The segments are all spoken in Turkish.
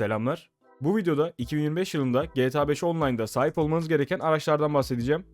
Selamlar. Bu videoda 2025 yılında GTA 5 Online'da sahip olmanız gereken araçlardan bahsedeceğim.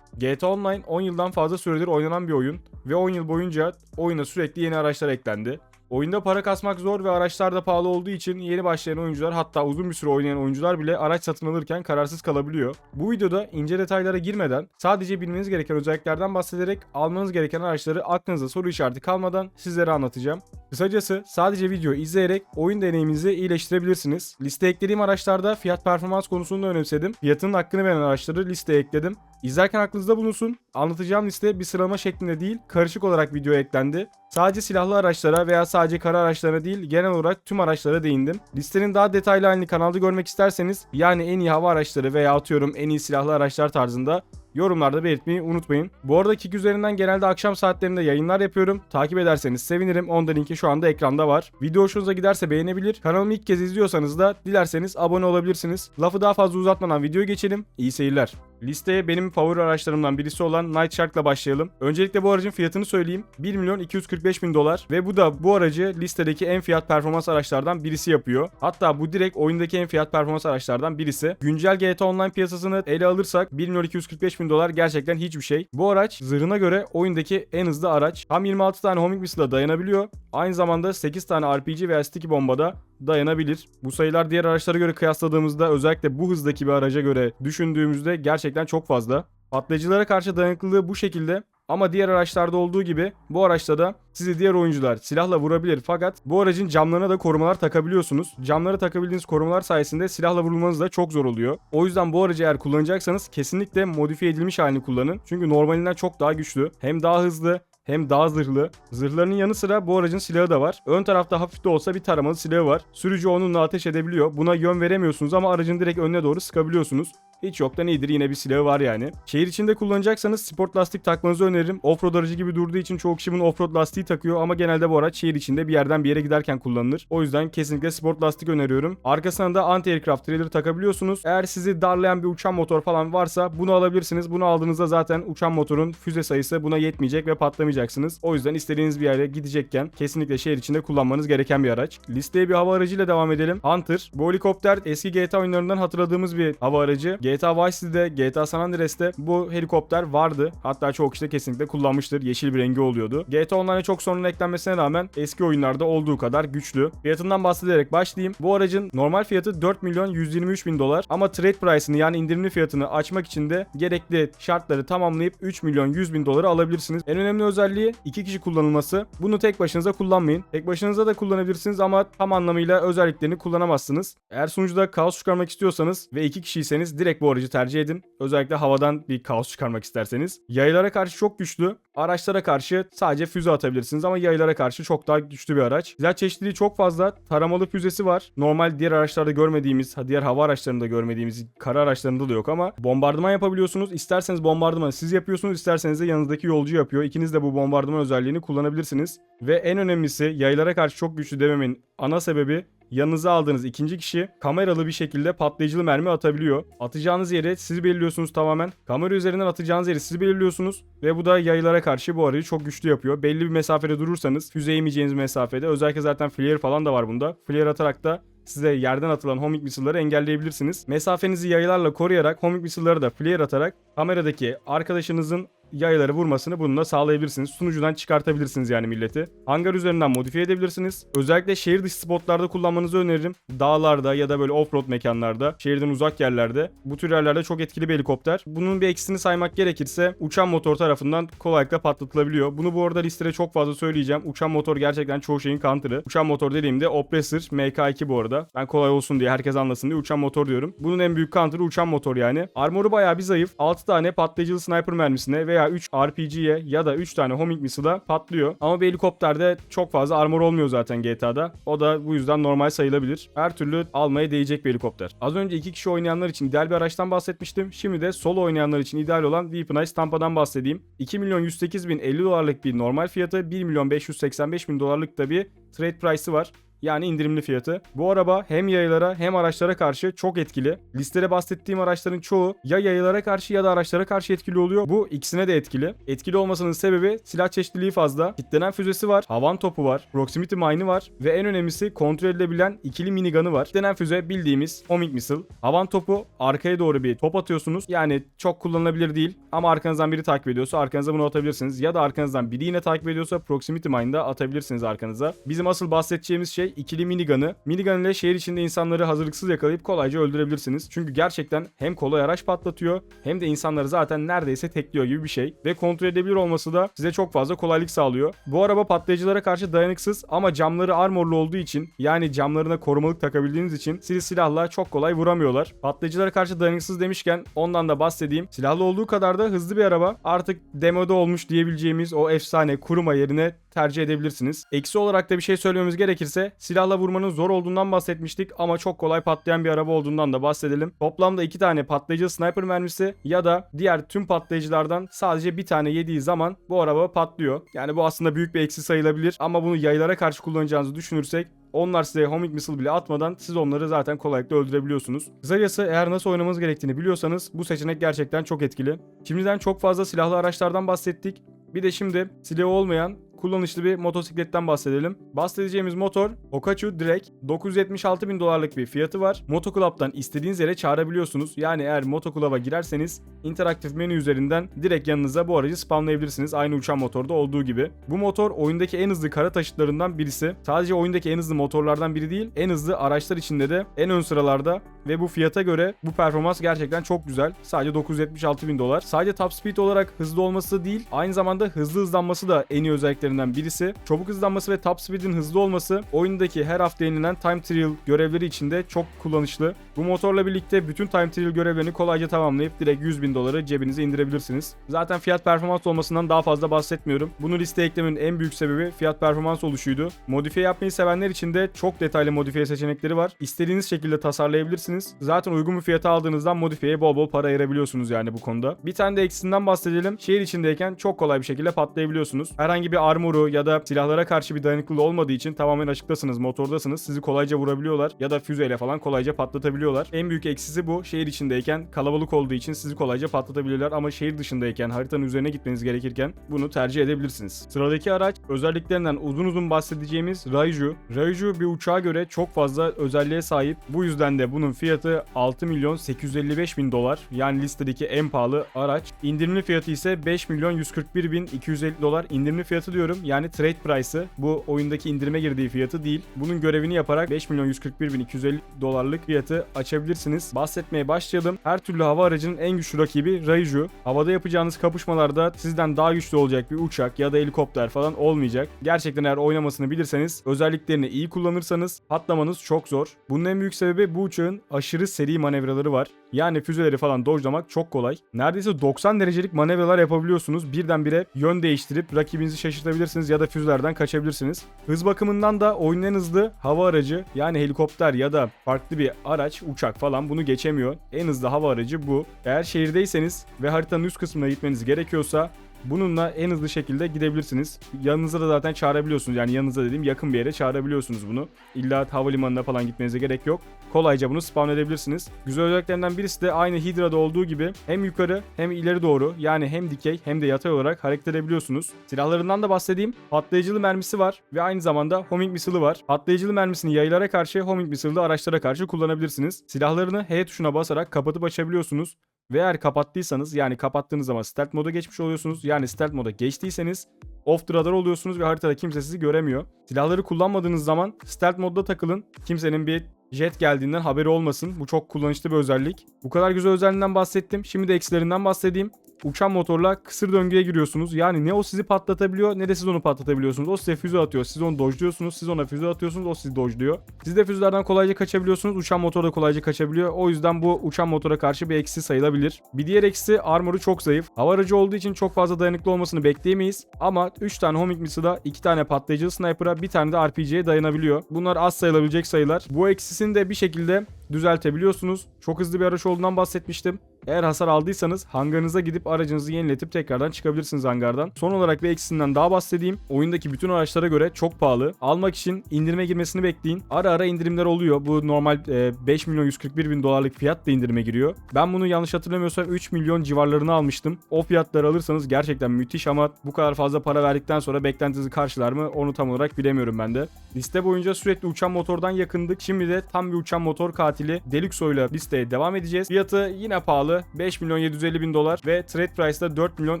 GTA Online 10 yıldan fazla süredir oynanan bir oyun ve 10 yıl boyunca oyuna sürekli yeni araçlar eklendi. Oyunda para kasmak zor ve araçlar da pahalı olduğu için yeni başlayan oyuncular hatta uzun bir süre oynayan oyuncular bile araç satın alırken kararsız kalabiliyor. Bu videoda ince detaylara girmeden sadece bilmeniz gereken özelliklerden bahsederek almanız gereken araçları aklınızda soru işareti kalmadan sizlere anlatacağım. Kısacası sadece videoyu izleyerek oyun deneyiminizi iyileştirebilirsiniz. Listeye eklediğim araçlarda fiyat performans konusunu da önemsedim. Fiyatının hakkını veren araçları listeye ekledim. İzlerken aklınızda bulunsun. Anlatacağım liste bir sıralama şeklinde değil, karışık olarak videoya eklendi. Sadece silahlı araçlara veya sadece kara araçlara değil, genel olarak tüm araçlara değindim. Listenin daha detaylı halini kanalda görmek isterseniz, yani en iyi hava araçları veya atıyorum en iyi silahlı araçlar tarzında yorumlarda belirtmeyi unutmayın. Bu arada Kik üzerinden genelde akşam saatlerinde yayınlar yapıyorum. Takip ederseniz sevinirim. Onda linki şu anda ekranda var. Video hoşunuza giderse beğenebilir. Kanalımı ilk kez izliyorsanız da dilerseniz abone olabilirsiniz. Lafı daha fazla uzatmadan videoya geçelim. İyi seyirler. Listeye benim favori araçlarımdan birisi olan Night Shark'la başlayalım. Öncelikle bu aracın fiyatını söyleyeyim. 1 milyon 245 bin dolar ve bu da bu aracı listedeki en fiyat performans araçlardan birisi yapıyor. Hatta bu direkt oyundaki en fiyat performans araçlardan birisi. Güncel GTA Online piyasasını ele alırsak 1 milyon 245 bin dolar gerçekten hiçbir şey. Bu araç zırhına göre oyundaki en hızlı araç. Tam 26 tane homing missile'a dayanabiliyor. Aynı zamanda 8 tane RPG veya sticky bombada dayanabilir. Bu sayılar diğer araçlara göre kıyasladığımızda özellikle bu hızdaki bir araca göre düşündüğümüzde gerçekten çok fazla. Patlayıcılara karşı dayanıklılığı bu şekilde ama diğer araçlarda olduğu gibi bu araçta da sizi diğer oyuncular silahla vurabilir fakat bu aracın camlarına da korumalar takabiliyorsunuz. Camlara takabildiğiniz korumalar sayesinde silahla vurulmanız da çok zor oluyor. O yüzden bu aracı eğer kullanacaksanız kesinlikle modifiye edilmiş halini kullanın. Çünkü normalinden çok daha güçlü. Hem daha hızlı hem daha zırhlı. Zırhlarının yanı sıra bu aracın silahı da var. Ön tarafta hafif de olsa bir taramalı silahı var. Sürücü onunla ateş edebiliyor. Buna yön veremiyorsunuz ama aracın direkt önüne doğru sıkabiliyorsunuz. Hiç yoktan iyidir yine bir silahı var yani. Şehir içinde kullanacaksanız sport lastik takmanızı öneririm. Offroad aracı gibi durduğu için çoğu kişi bunu offroad lastiği takıyor ama genelde bu araç şehir içinde bir yerden bir yere giderken kullanılır. O yüzden kesinlikle sport lastik öneriyorum. Arkasına da anti-aircraft trailer takabiliyorsunuz. Eğer sizi darlayan bir uçan motor falan varsa bunu alabilirsiniz. Bunu aldığınızda zaten uçan motorun füze sayısı buna yetmeyecek ve patlamayacağksınız. O yüzden istediğiniz bir yere gidecekken kesinlikle şehir içinde kullanmanız gereken bir araç. Listeye bir hava aracıyla devam edelim. Hunter. Bu helikopter eski GTA oyunlarından hatırladığımız bir hava aracı. GTA Vice City'de, GTA San Andreas'te bu helikopter vardı. Hatta çoğu kişi de kesinlikle kullanmıştır. Yeşil bir rengi oluyordu. GTA Online'a çok sonradan eklenmesine rağmen eski oyunlarda olduğu kadar güçlü. Fiyatından bahsederek başlayayım. Bu aracın normal fiyatı 4 milyon 123 bin dolar ama trade price'ını yani indirimli fiyatını açmak için de gerekli şartları tamamlayıp 3 milyon 100 bin doları alabilirsiniz. En önemli özelliği 2 kişi kullanılması. Bunu tek başınıza kullanmayın. Tek başınıza da kullanabilirsiniz ama tam anlamıyla özelliklerini kullanamazsınız. Eğer sunucuda kaos çıkarmak istiyorsanız ve 2 kişiyseniz direkt bu aracı tercih edin. Özellikle havadan bir kaos çıkarmak isterseniz. Yaylara karşı çok güçlü. Araçlara karşı sadece füze atabilirsiniz ama yaylara karşı çok daha güçlü bir araç. Silah çeşitliliği çok fazla. Taramalı füzesi var. Normal diğer araçlarda görmediğimiz, diğer hava araçlarında görmediğimiz kara araçlarında da yok ama bombardıman yapabiliyorsunuz. İsterseniz bombardımanı siz yapıyorsunuz, isterseniz de yanınızdaki yolcu yapıyor. İkiniz de bu bombardıman özelliğini kullanabilirsiniz. Ve en önemlisi yaylara karşı çok güçlü dememin ana sebebi yanınıza aldığınız ikinci kişi kameralı bir şekilde patlayıcılı mermi atabiliyor. Atacağınız yeri siz belirliyorsunuz tamamen. Kamera üzerinden atacağınız yeri siz belirliyorsunuz ve bu da yaylara karşı bu arayı çok güçlü yapıyor. Belli bir mesafede durursanız füze yemeyeceğiniz mesafede özellikle zaten flare falan da var bunda. Flare atarak da size yerden atılan homing missile'ları engelleyebilirsiniz. Mesafenizi yaylarla koruyarak homing missile'ları da flare atarak kameradaki arkadaşınızın yayları vurmasını bununla sağlayabilirsiniz. Sunucudan çıkartabilirsiniz yani milleti. Hangar üzerinden modifiye edebilirsiniz. Özellikle şehir dışı spotlarda kullanmanızı öneririm. Dağlarda ya da böyle offroad mekanlarda, şehirden uzak yerlerde. Bu tür yerlerde çok etkili bir helikopter. Bunun bir eksisini saymak gerekirse uçan motor tarafından kolaylıkla patlatılabiliyor. Bunu bu arada listede çok fazla söyleyeceğim. Uçan motor gerçekten çoğu şeyin counter'ı. Uçan motor dediğimde Oppressor MK2 bu arada. Ben kolay olsun diye herkes anlasın diye uçan motor diyorum. Bunun en büyük counter'ı uçan motor yani. Armoru bayağı bir zayıf. 6 tane patlayıcılı sniper mermisine veya 3 RPG'ye ya da 3 tane homing missile'a patlıyor. Ama bir helikopterde çok fazla armor olmuyor zaten GTA'da. O da bu yüzden normal sayılabilir. Her türlü almaya değecek bir helikopter. Az önce 2 kişi oynayanlar için ideal bir araçtan bahsetmiştim. Şimdi de solo oynayanlar için ideal olan Weaponize Tampa'dan bahsedeyim. 2 milyon 108 bin 50 dolarlık bir normal fiyatı, 1 milyon 585 bin dolarlık da bir trade price'ı var. Yani indirimli fiyatı. Bu araba hem yaylara hem araçlara karşı çok etkili. Listede bahsettiğim araçların çoğu ya yaylara karşı ya da araçlara karşı etkili oluyor. Bu ikisine de etkili. Etkili olmasının sebebi silah çeşitliliği fazla. Kitlenen füzesi var, havan topu var, proximity mine'ı var ve en önemlisi kontrol edilebilen ikili minigun'ı var. Kitlenen füze bildiğimiz homing missile. Havan topu arkaya doğru bir top atıyorsunuz. Yani çok kullanılabilir değil ama arkanızdan biri takip ediyorsa arkanıza bunu atabilirsiniz. Ya da arkanızdan biri yine takip ediyorsa proximity mine'da atabilirsiniz arkanıza. Bizim asıl bahsedeceğimiz şey ikili minigun'ı. Minigun ile şehir içinde insanları hazırlıksız yakalayıp kolayca öldürebilirsiniz. Çünkü gerçekten hem kolay araç patlatıyor hem de insanları zaten neredeyse tekliyor gibi bir şey. Ve kontrol edebilir olması da size çok fazla kolaylık sağlıyor. Bu araba patlayıcılara karşı dayanıksız ama camları armorlu olduğu için yani camlarına korumalık takabildiğiniz için sizi silahla çok kolay vuramıyorlar. Patlayıcılara karşı dayanıksız demişken ondan da bahsedeyim. Silahlı olduğu kadar da hızlı bir araba. Artık demoda olmuş diyebileceğimiz o efsane kuruma yerine tercih edebilirsiniz. Eksi olarak da bir şey söylememiz gerekirse silahla vurmanın zor olduğundan bahsetmiştik ama çok kolay patlayan bir araba olduğundan da bahsedelim. Toplamda iki tane patlayıcı sniper mermisi ya da diğer tüm patlayıcılardan sadece bir tane yediği zaman bu araba patlıyor. Yani bu aslında büyük bir eksi sayılabilir ama bunu yaylara karşı kullanacağınızı düşünürsek onlar size homing missile bile atmadan siz onları zaten kolaylıkla öldürebiliyorsunuz. Kısacası eğer nasıl oynamanız gerektiğini biliyorsanız bu seçenek gerçekten çok etkili. Şimdiden çok fazla silahlı araçlardan bahsettik. Bir de şimdi silahı olmayan kullanışlı bir motosikletten bahsedelim. Bahsedeceğimiz motor Okachu Drag 976 bin dolarlık bir fiyatı var. Moto Club'dan istediğiniz yere çağırabiliyorsunuz. Yani eğer Moto Club'a girerseniz interaktif menü üzerinden direkt yanınıza bu aracı spamlayabilirsiniz. Aynı uçan motorda olduğu gibi. Bu motor oyundaki en hızlı kara taşıtlarından birisi. Sadece oyundaki en hızlı motorlardan biri değil, en hızlı araçlar içinde de en ön sıralarda ve bu fiyata göre bu performans gerçekten çok güzel. Sadece 976 bin dolar. Sadece top speed olarak hızlı olması değil, aynı zamanda hızlı hızlanması da en iyi özelliklerinden birisi. Çabuk hızlanması ve top speed'in hızlı olması oyundaki her hafta yenilenen time trial görevleri içinde çok kullanışlı. Bu motorla birlikte bütün time trial görevlerini kolayca tamamlayıp direkt 100 bin doları cebinize indirebilirsiniz. Zaten fiyat performans olmasından daha fazla bahsetmiyorum. Bunu listeye eklemenin en büyük sebebi fiyat performans oluşuydu. Modifiye yapmayı sevenler için de çok detaylı modifiye seçenekleri var. İstediğiniz şekilde tasarlayabilirsiniz. Zaten uygun bir fiyata aldığınızdan modifiyeye bol bol para ayırabiliyorsunuz yani bu konuda. Bir tane de eksisinden bahsedelim. Şehir içindeyken çok kolay bir şekilde patlayabiliyorsunuz. Herhangi bir armoru ya da silahlara karşı bir dayanıklılığı olmadığı için tamamen açıktasınız, motordasınız. Sizi kolayca vurabiliyorlar ya da füzeyle falan kolayca patlatabiliyorlar. En büyük eksisi bu. Şehir içindeyken kalabalık olduğu için sizi kolayca patlatabilirler ama şehir dışındayken haritanın üzerine gitmeniz gerekirken bunu tercih edebilirsiniz. Sıradaki araç özelliklerinden uzun uzun bahsedeceğimiz Raiju. Raiju bir uçağa göre çok fazla özelliğe sahip. Bu yüzden de bunun fiyatı 6 milyon 855 bin dolar. Yani listedeki en pahalı araç. İndirimli fiyatı ise 5 milyon 141 bin 250 dolar. İndirimli fiyatı diyorum. Yani trade price'ı. Bu oyundaki indirime girdiği fiyatı değil. Bunun görevini yaparak 5 milyon 141 bin 250 dolarlık fiyatı açabilirsiniz. Bahsetmeye başlayalım. Her türlü hava aracının en güçlü rakibi Raiju. Havada yapacağınız kapışmalarda sizden daha güçlü olacak bir uçak ya da helikopter falan olmayacak. Gerçekten eğer oynamasını bilirseniz, özelliklerini iyi kullanırsanız patlamanız çok zor. Bunun en büyük sebebi bu uçağın aşırı seri manevraları var. Yani füzeleri falan dojlamak çok kolay. Neredeyse 90 derecelik manevralar yapabiliyorsunuz. Birdenbire yön değiştirip rakibinizi şaşırtabilirsiniz ya da füzelerden kaçabilirsiniz. Hız bakımından da oyunun en hızlı hava aracı yani helikopter ya da farklı bir araç, uçak falan bunu geçemiyor. En hızlı hava aracı bu. Eğer şehirdeyseniz ve haritanın üst kısmına gitmeniz gerekiyorsa Bununla en hızlı şekilde gidebilirsiniz. Yanınıza da zaten çağırabiliyorsunuz. Yani yanınıza dediğim yakın bir yere çağırabiliyorsunuz bunu. İlla havalimanına falan gitmenize gerek yok. Kolayca bunu spawn edebilirsiniz. Güzel özelliklerinden birisi de aynı Hydra'da olduğu gibi hem yukarı hem ileri doğru yani hem dikey hem de yatay olarak hareket edebiliyorsunuz. Silahlarından da bahsedeyim. Patlayıcılı mermisi var ve aynı zamanda homing missile'ı var. Patlayıcılı mermisini yaylara karşı, homing missile'ı araçlara karşı kullanabilirsiniz. Silahlarını H tuşuna basarak kapatıp açabiliyorsunuz. Ve eğer kapattıysanız yani kapattığınız zaman stealth moda geçmiş oluyorsunuz. Yani stealth moda geçtiyseniz off the radar oluyorsunuz ve haritada kimse sizi göremiyor. Silahları kullanmadığınız zaman stealth modda takılın. Kimsenin bir jet geldiğinden haberi olmasın. Bu çok kullanışlı bir özellik. Bu kadar güzel özelliğinden bahsettim. Şimdi de eksilerinden bahsedeyim. Uçan motorla kısır döngüye giriyorsunuz. Yani ne o sizi patlatabiliyor ne de siz onu patlatabiliyorsunuz. O size füze atıyor. Siz onu dojluyorsunuz. Siz ona füze atıyorsunuz. O sizi dojluyor. Siz de füzelerden kolayca kaçabiliyorsunuz. Uçan motor da kolayca kaçabiliyor. O yüzden bu uçan motora karşı bir eksi sayılabilir. Bir diğer eksi armoru çok zayıf. Hava aracı olduğu için çok fazla dayanıklı olmasını bekleyemeyiz. Ama 3 tane homing missile'a 2 tane patlayıcı sniper'a bir tane de RPG'ye dayanabiliyor. Bunlar az sayılabilecek sayılar. Bu eksisini de bir şekilde düzeltebiliyorsunuz. Çok hızlı bir araç olduğundan bahsetmiştim. Eğer hasar aldıysanız hangarınıza gidip aracınızı yeniletip tekrardan çıkabilirsiniz hangardan. Son olarak bir eksisinden daha bahsedeyim. Oyundaki bütün araçlara göre çok pahalı. Almak için indirime girmesini bekleyin. Ara ara indirimler oluyor. Bu normal e, 5 milyon 141 bin dolarlık fiyat da indirime giriyor. Ben bunu yanlış hatırlamıyorsam 3 milyon civarlarını almıştım. O fiyatları alırsanız gerçekten müthiş ama bu kadar fazla para verdikten sonra beklentinizi karşılar mı onu tam olarak bilemiyorum ben de. Liste boyunca sürekli uçan motordan yakındık. Şimdi de tam bir uçan motor katili Deluxo ile listeye devam edeceğiz. Fiyatı yine pahalı. 5 milyon 750 bin dolar ve trade price'da 4 milyon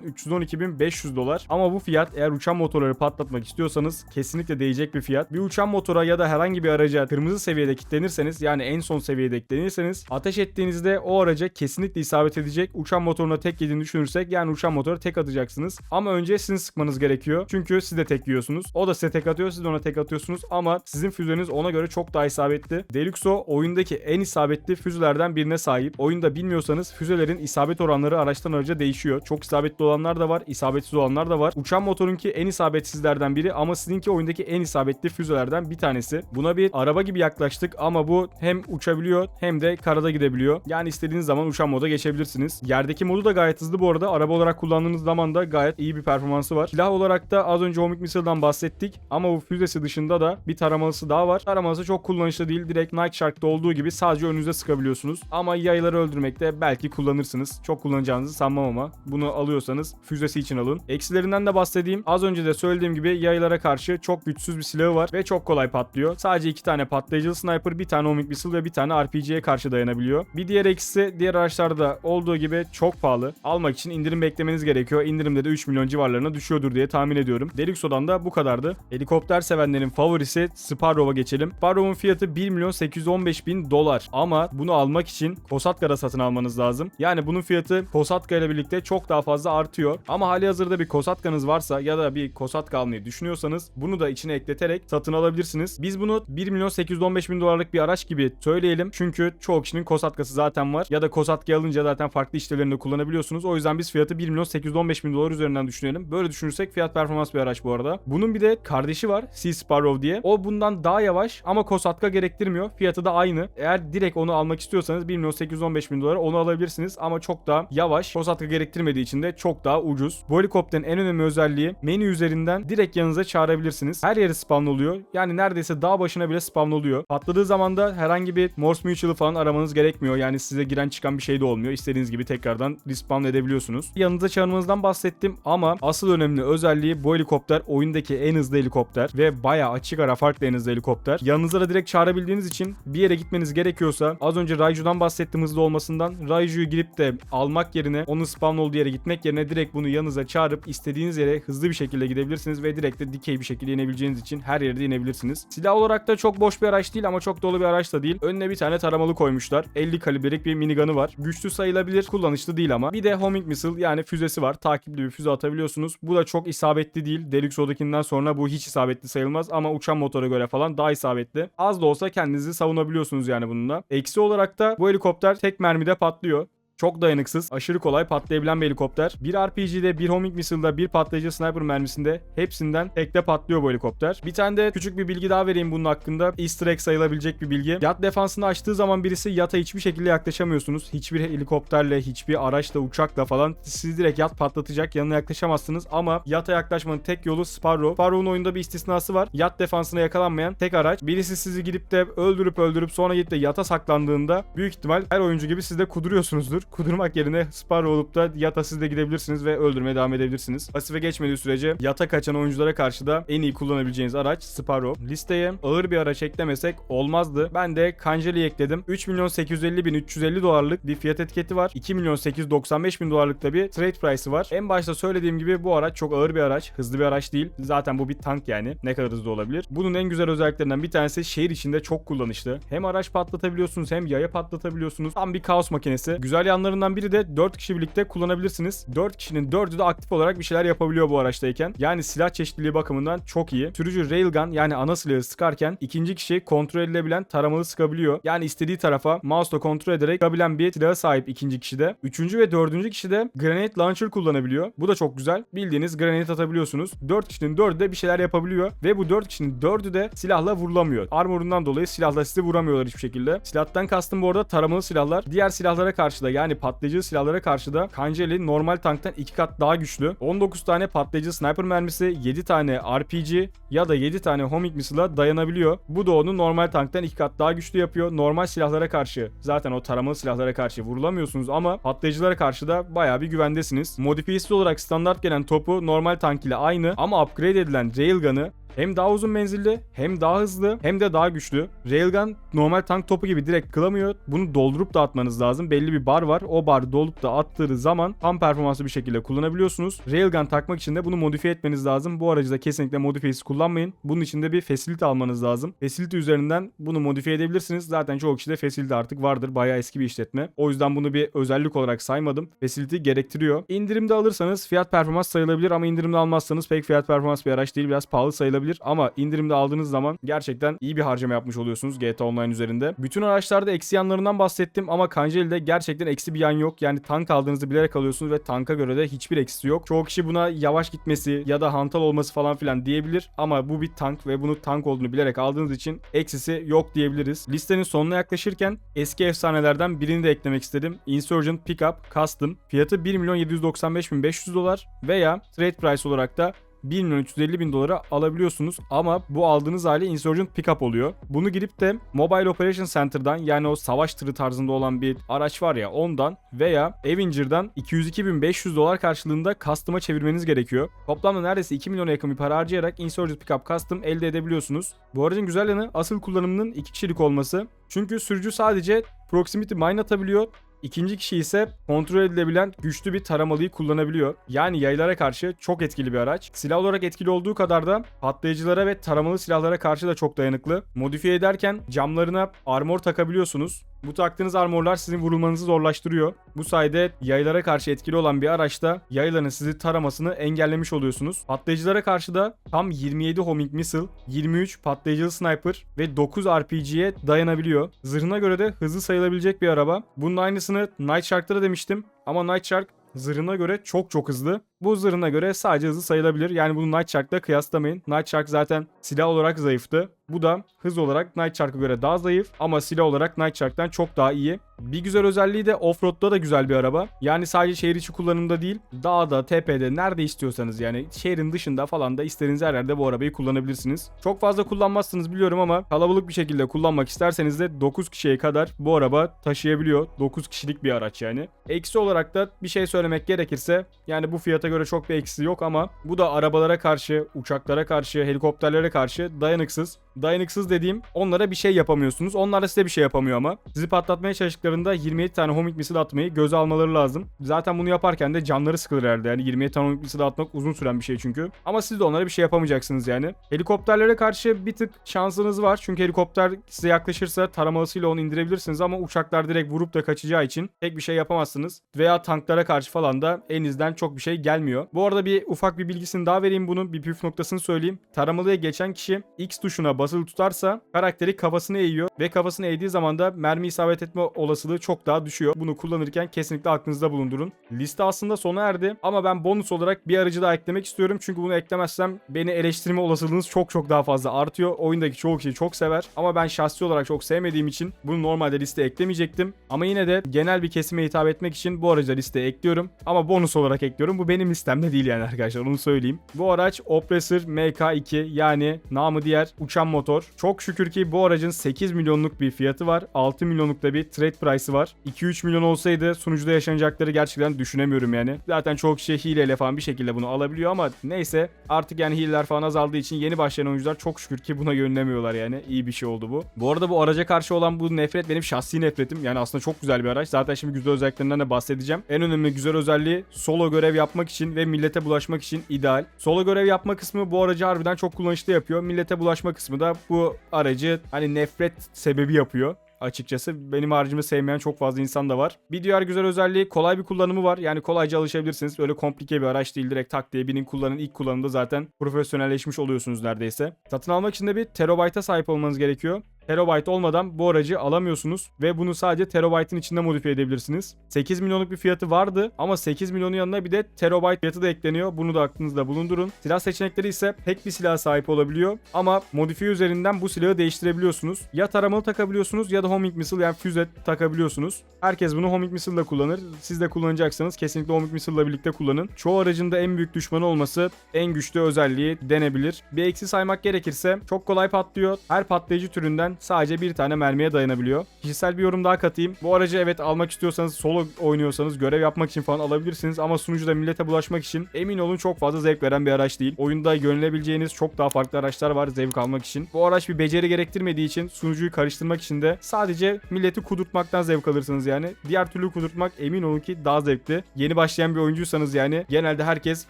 312 bin 500 dolar. Ama bu fiyat eğer uçan motorları patlatmak istiyorsanız kesinlikle değecek bir fiyat. Bir uçan motora ya da herhangi bir araca kırmızı seviyede kilitlenirseniz yani en son seviyede kilitlenirseniz ateş ettiğinizde o araca kesinlikle isabet edecek. Uçan motoruna tek yediğini düşünürsek yani uçan motora tek atacaksınız. Ama önce sizin sıkmanız gerekiyor. Çünkü siz de tek yiyorsunuz. O da size tek atıyor siz de ona tek atıyorsunuz ama sizin füzeniz ona göre çok daha isabetli. Deluxo oyundaki en isabetli füzelerden birine sahip. Oyunda bilmiyorsanız füzelerin isabet oranları araçtan araca değişiyor. Çok isabetli olanlar da var, isabetsiz olanlar da var. Uçan motorunki en isabetsizlerden biri ama sizinki oyundaki en isabetli füzelerden bir tanesi. Buna bir araba gibi yaklaştık ama bu hem uçabiliyor hem de karada gidebiliyor. Yani istediğiniz zaman uçan moda geçebilirsiniz. Yerdeki modu da gayet hızlı bu arada. Araba olarak kullandığınız zaman da gayet iyi bir performansı var. Silah olarak da az önce Homing Missile'dan bahsettik ama bu füzesi dışında da bir taramalısı daha var. Taraması çok kullanışlı değil. Direkt Night Shark'ta olduğu gibi sadece önünüze sıkabiliyorsunuz. Ama yayları öldürmekte belki kullanırsınız. Çok kullanacağınızı sanmam ama. Bunu alıyorsanız füzesi için alın. Eksilerinden de bahsedeyim. Az önce de söylediğim gibi yaylara karşı çok güçsüz bir silahı var ve çok kolay patlıyor. Sadece iki tane patlayıcılı sniper, bir tane homing missile ve bir tane RPG'ye karşı dayanabiliyor. Bir diğer eksisi diğer araçlarda olduğu gibi çok pahalı. Almak için indirim beklemeniz gerekiyor. İndirimde de 3 milyon civarlarına düşüyordur diye tahmin ediyorum. Deluxo'dan da bu kadardı. Helikopter sevenlerin favorisi Sparrow'a geçelim. Sparrow'un fiyatı 1 milyon 815 bin dolar. Ama bunu almak için Kosatka'da satın almanız lazım. Yani bunun fiyatı Kosatka ile birlikte çok daha fazla artıyor. Ama hali hazırda bir Kosatka'nız varsa ya da bir Kosatka almayı düşünüyorsanız bunu da içine ekleterek satın alabilirsiniz. Biz bunu 1 milyon 815 bin dolarlık bir araç gibi söyleyelim. Çünkü çoğu kişinin Kosatka'sı zaten var. Ya da Kosatka alınca zaten farklı işlevlerinde kullanabiliyorsunuz. O yüzden biz fiyatı 1 milyon 815 bin dolar üzerinden düşünelim. Böyle düşünürsek fiyat performans bir araç bu arada. Bunun bir de kardeşi var. Sea Sparrow diye. O bundan daha yavaş ama Kosatka gerektirmiyor. Fiyatı da aynı. Eğer direkt onu almak istiyorsanız 1 milyon 815 bin dolara onu alabilirsiniz. Ama çok daha yavaş. Kosatka gerektirmediği için de çok daha ucuz. Bu helikopterin en önemli özelliği menü üzerinden direkt yanınıza çağırabilirsiniz. Her yeri spawn oluyor. Yani neredeyse dağ başına bile spawn oluyor. Patladığı zaman da herhangi bir Morse Mutual'ı falan aramanız gerekmiyor. Yani size giren çıkan bir şey de olmuyor. İstediğiniz gibi tekrardan respawn edebiliyorsunuz. Yanınıza çağırmanızdan bahsettim ama asıl önemli özelliği bu helikopter oyundaki en hızlı helikopter ve bayağı açık ara farklı en hızlı helikopter. Yanınıza da direkt çağırabildiğiniz için bir yere gitmeniz gerekiyorsa az önce Raiju'dan bahsettim hızlı olmasından. Raiju'yu girip de almak yerine onun spawn olduğu yere gitmek yerine direkt bunu yanınıza çağırıp istediğiniz yere hızlı bir şekilde gidebilirsiniz ve direkt de dikey bir şekilde inebileceğiniz için her yerde inebilirsiniz. Silah olarak da çok boş bir araç değil ama çok dolu bir araç da değil. Önüne bir tane taramalı koymuşlar. 50 kalibrelik bir minigun'ı var. Güçlü sayılabilir, kullanışlı değil ama. Bir de homing missile yani füzesi var. Takipli bir füze atabiliyorsunuz. Bu da çok isabetli değil. Deluxo'dakinden sonra bu hiç isabetli sayılmaz ama uçan motora göre falan daha isabetli. Az da olsa kendinizi savunabiliyorsunuz yani bununla. Eksi olarak da bu helikopter tek mermide patlıyor. Çok dayanıksız, aşırı kolay patlayabilen bir helikopter. Bir RPG'de, bir homing missile'da, bir patlayıcı sniper mermisinde hepsinden tekte patlıyor bu helikopter. Bir tane de küçük bir bilgi daha vereyim bunun hakkında. Easter egg sayılabilecek bir bilgi. Yat defansını açtığı zaman birisi yata hiçbir şekilde yaklaşamıyorsunuz. Hiçbir helikopterle, hiçbir araçla, uçakla falan sizi direkt yat patlatacak. Yanına yaklaşamazsınız ama yata yaklaşmanın tek yolu Sparrow. Sparrow'un oyunda bir istisnası var. Yat defansına yakalanmayan tek araç. Birisi sizi gidip de öldürüp öldürüp sonra gidip de yata saklandığında büyük ihtimal her oyuncu gibi siz de kuduruyorsunuzdur. Kudurmak yerine Sparrow olup da yata siz de gidebilirsiniz ve öldürmeye devam edebilirsiniz. Pasife geçmediği sürece yata kaçan oyunculara karşı da en iyi kullanabileceğiniz araç Sparrow. Listeye ağır bir araç eklemesek olmazdı. Ben de Kanjeli'yi ekledim. 3 milyon 850 bin 350 dolarlık bir fiyat etiketi var. 2 milyon 895 bin dolarlık da bir trade price'ı var. En başta söylediğim gibi bu araç çok ağır bir araç. Hızlı bir araç değil. Zaten bu bir tank yani. Ne kadar hızlı olabilir. Bunun en güzel özelliklerinden bir tanesi şehir içinde çok kullanışlı. Hem araç patlatabiliyorsunuz hem yaya patlatabiliyorsunuz. Tam bir kaos makinesi. Güzel yanlarından biri de 4 kişi birlikte kullanabilirsiniz. 4 kişinin 4'ü de aktif olarak bir şeyler yapabiliyor bu araçtayken. Yani silah çeşitliliği bakımından çok iyi. Sürücü railgun yani ana silahı sıkarken ikinci kişi kontrol edilebilen taramalı sıkabiliyor. Yani istediği tarafa mouse'la kontrol ederek sıkabilen bir silaha sahip ikinci kişi de. Üçüncü ve dördüncü kişi de grenade launcher kullanabiliyor. Bu da çok güzel. Bildiğiniz grenade atabiliyorsunuz. 4 kişinin 4'ü de bir şeyler yapabiliyor. Ve bu 4 kişinin 4'ü de silahla vurulamıyor. Armorundan dolayı silahla sizi vuramıyorlar hiçbir şekilde. Silahtan kastım bu arada taramalı silahlar. Diğer silahlara karşı da yani patlayıcı silahlara karşı da Kanceli normal tanktan 2 kat daha güçlü. 19 tane patlayıcı sniper mermisi, 7 tane RPG ya da 7 tane homing missile'a dayanabiliyor. Bu da onu normal tanktan 2 kat daha güçlü yapıyor. Normal silahlara karşı zaten o taramalı silahlara karşı vurulamıyorsunuz ama patlayıcılara karşı da bayağı bir güvendesiniz. Modifiyesiz olarak standart gelen topu normal tank ile aynı ama upgrade edilen Railgun'ı hem daha uzun menzilli, hem daha hızlı, hem de daha güçlü. Railgun normal tank topu gibi direkt kılamıyor. Bunu doldurup da atmanız lazım. Belli bir bar var. O barı doldurup da attığı zaman tam performanslı bir şekilde kullanabiliyorsunuz. Railgun takmak için de bunu modifiye etmeniz lazım. Bu aracı da kesinlikle modifiyesiz kullanmayın. Bunun için de bir facility almanız lazım. Facility üzerinden bunu modifiye edebilirsiniz. Zaten çoğu kişide facility artık vardır. Bayağı eski bir işletme. O yüzden bunu bir özellik olarak saymadım. Facility gerektiriyor. İndirimde alırsanız fiyat performans sayılabilir ama indirimde almazsanız pek fiyat performans bir araç değil. Biraz pahalı sayılabilir ama indirimde aldığınız zaman gerçekten iyi bir harcama yapmış oluyorsunuz GTA Online üzerinde. Bütün araçlarda eksi yanlarından bahsettim ama Kanceli'de gerçekten eksi bir yan yok. Yani tank aldığınızı bilerek alıyorsunuz ve tanka göre de hiçbir eksisi yok. Çoğu kişi buna yavaş gitmesi ya da hantal olması falan filan diyebilir ama bu bir tank ve bunu tank olduğunu bilerek aldığınız için eksisi yok diyebiliriz. Listenin sonuna yaklaşırken eski efsanelerden birini de eklemek istedim. Insurgent Pickup Custom. Fiyatı 1 milyon 795 bin 500 dolar veya trade price olarak da 1 milyon 350 bin dolara alabiliyorsunuz ama bu aldığınız hali Insurgent Pickup oluyor. Bunu girip de Mobile Operation Center'dan yani o savaş tırı tarzında olan bir araç var ya ondan veya Avenger'dan 202.500 dolar karşılığında custom'a çevirmeniz gerekiyor. Toplamda neredeyse 2 milyona yakın bir para harcayarak Insurgent Pickup Custom elde edebiliyorsunuz. Bu aracın güzel yanı asıl kullanımının 2 kişilik olması. Çünkü sürücü sadece proximity mine atabiliyor İkinci kişi ise kontrol edilebilen güçlü bir taramalıyı kullanabiliyor. Yani yaylara karşı çok etkili bir araç. Silah olarak etkili olduğu kadar da patlayıcılara ve taramalı silahlara karşı da çok dayanıklı. Modifiye ederken camlarına armor takabiliyorsunuz. Bu taktığınız armorlar sizin vurulmanızı zorlaştırıyor. Bu sayede yaylara karşı etkili olan bir araçta yayların sizi taramasını engellemiş oluyorsunuz. Patlayıcılara karşı da tam 27 homing missile, 23 patlayıcılı sniper ve 9 RPG'ye dayanabiliyor. Zırhına göre de hızlı sayılabilecek bir araba. Bunun aynısını Night Shark'ta da demiştim ama Night Shark zırhına göre çok çok hızlı. Bu zırhına göre sadece hızlı sayılabilir. Yani bunu Night Shark'la kıyaslamayın. Night Shark zaten silah olarak zayıftı. Bu da hız olarak Night Shark'a göre daha zayıf ama silah olarak Night Shark'tan çok daha iyi. Bir güzel özelliği de offroad'da da güzel bir araba. Yani sadece şehir içi kullanımda değil, dağda, tepede, nerede istiyorsanız yani şehrin dışında falan da istediğiniz her yerde bu arabayı kullanabilirsiniz. Çok fazla kullanmazsınız biliyorum ama kalabalık bir şekilde kullanmak isterseniz de 9 kişiye kadar bu araba taşıyabiliyor. 9 kişilik bir araç yani. Eksi olarak da bir şey söylemek gerekirse yani bu fiyata göre çok bir eksi yok ama bu da arabalara karşı, uçaklara karşı, helikopterlere karşı dayanıksız. Dayanıksız dediğim onlara bir şey yapamıyorsunuz. Onlar da size bir şey yapamıyor ama. Sizi patlatmaya çalıştıklarında 27 tane homing missile atmayı göze almaları lazım. Zaten bunu yaparken de canları sıkılır herhalde. Yani 27 tane homing missile atmak uzun süren bir şey çünkü. Ama siz de onlara bir şey yapamayacaksınız yani. Helikopterlere karşı bir tık şansınız var. Çünkü helikopter size yaklaşırsa taramalısıyla onu indirebilirsiniz ama uçaklar direkt vurup da kaçacağı için pek bir şey yapamazsınız. Veya tanklara karşı falan da elinizden çok bir şey gelmiyor. Bu arada bir ufak bir bilgisini daha vereyim bunun. Bir püf noktasını söyleyeyim. Taramalıya geçen kişi X tuşuna basılı tutarsa karakteri kafasını eğiyor ve kafasını eğdiği zaman da mermi isabet etme olasılığı çok daha düşüyor. Bunu kullanırken kesinlikle aklınızda bulundurun. Liste aslında sona erdi ama ben bonus olarak bir aracı daha eklemek istiyorum. Çünkü bunu eklemezsem beni eleştirme olasılığınız çok çok daha fazla artıyor. Oyundaki çoğu kişi çok sever ama ben şahsi olarak çok sevmediğim için bunu normalde liste eklemeyecektim. Ama yine de genel bir kesime hitap etmek için bu aracı listeye ekliyorum. Ama bonus olarak ekliyorum. Bu benim listemde değil yani arkadaşlar onu söyleyeyim. Bu araç Oppressor MK2 yani namı diğer uçan motor. Çok şükür ki bu aracın 8 milyonluk bir fiyatı var. 6 milyonluk da bir trade price'ı var. 2-3 milyon olsaydı sunucuda yaşanacakları gerçekten düşünemiyorum yani. Zaten çoğu kişi hileyle falan bir şekilde bunu alabiliyor ama neyse artık yani hileler falan azaldığı için yeni başlayan oyuncular çok şükür ki buna yönlemiyorlar yani. İyi bir şey oldu bu. Bu arada bu araca karşı olan bu nefret benim şahsi nefretim. Yani aslında çok güzel bir araç. Zaten şimdi güzel özelliklerinden de bahsedeceğim. En önemli güzel özelliği solo görev yapmak için ve millete bulaşmak için ideal. Solo görev yapma kısmı bu aracı harbiden çok kullanışlı yapıyor. Millete bulaşma kısmı da bu aracı hani nefret sebebi yapıyor açıkçası. Benim harcımı sevmeyen çok fazla insan da var. Bir diğer güzel özelliği kolay bir kullanımı var. Yani kolayca alışabilirsiniz. Öyle komplike bir araç değil. Direkt tak diye binin kullanın. ilk kullanımda zaten profesyonelleşmiş oluyorsunuz neredeyse. Satın almak için de bir terabayta sahip olmanız gerekiyor. Terabyte olmadan bu aracı alamıyorsunuz ve bunu sadece terabyte'ın içinde modifiye edebilirsiniz. 8 milyonluk bir fiyatı vardı ama 8 milyonun yanına bir de terabyte fiyatı da ekleniyor. Bunu da aklınızda bulundurun. Silah seçenekleri ise tek bir silah sahip olabiliyor ama modifiye üzerinden bu silahı değiştirebiliyorsunuz. Ya taramalı takabiliyorsunuz ya da homing missile yani füze takabiliyorsunuz. Herkes bunu homing missile ile kullanır. Siz de kullanacaksanız kesinlikle homing missile ile birlikte kullanın. Çoğu aracın da en büyük düşmanı olması en güçlü özelliği denebilir. Bir eksi saymak gerekirse çok kolay patlıyor. Her patlayıcı türünden sadece bir tane mermiye dayanabiliyor. Kişisel bir yorum daha katayım. Bu aracı evet almak istiyorsanız solo oynuyorsanız görev yapmak için falan alabilirsiniz ama sunucuda millete bulaşmak için emin olun çok fazla zevk veren bir araç değil. Oyunda yönelebileceğiniz çok daha farklı araçlar var zevk almak için. Bu araç bir beceri gerektirmediği için sunucuyu karıştırmak için de sadece milleti kudurtmaktan zevk alırsınız yani. Diğer türlü kudurtmak emin olun ki daha zevkli. Yeni başlayan bir oyuncuysanız yani genelde herkes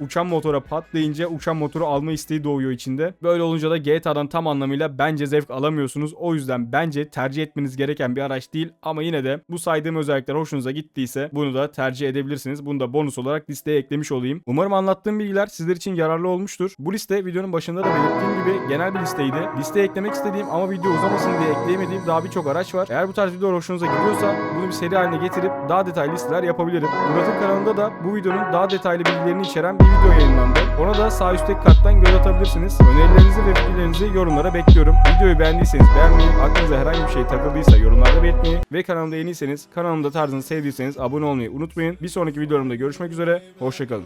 uçan motora patlayınca uçan motoru alma isteği doğuyor içinde. Böyle olunca da GTA'dan tam anlamıyla bence zevk alamıyorsunuz. O yüzden bence tercih etmeniz gereken bir araç değil ama yine de bu saydığım özellikler hoşunuza gittiyse bunu da tercih edebilirsiniz. Bunu da bonus olarak listeye eklemiş olayım. Umarım anlattığım bilgiler sizler için yararlı olmuştur. Bu liste videonun başında da belirttiğim gibi genel bir listeydi. Listeye eklemek istediğim ama video uzamasın diye ekleyemediğim daha birçok araç var. Eğer bu tarz videolar hoşunuza gidiyorsa bunu bir seri haline getirip daha detaylı listeler yapabilirim. Murat'ın kanalında da bu videonun daha detaylı bilgilerini içeren bir video yayınlandı. Ona da sağ üstteki karttan göz atabilirsiniz. Önerilerinizi ve fikirlerinizi yorumlara bekliyorum. Videoyu beğendiyseniz beğenmeyi, aklınıza herhangi bir şey takıldıysa yorumlarda belirtmeyi ve kanalımda yeniyseniz, kanalımda tarzını sevdiyseniz abone olmayı unutmayın. Bir sonraki videolarımda görüşmek üzere, hoşçakalın.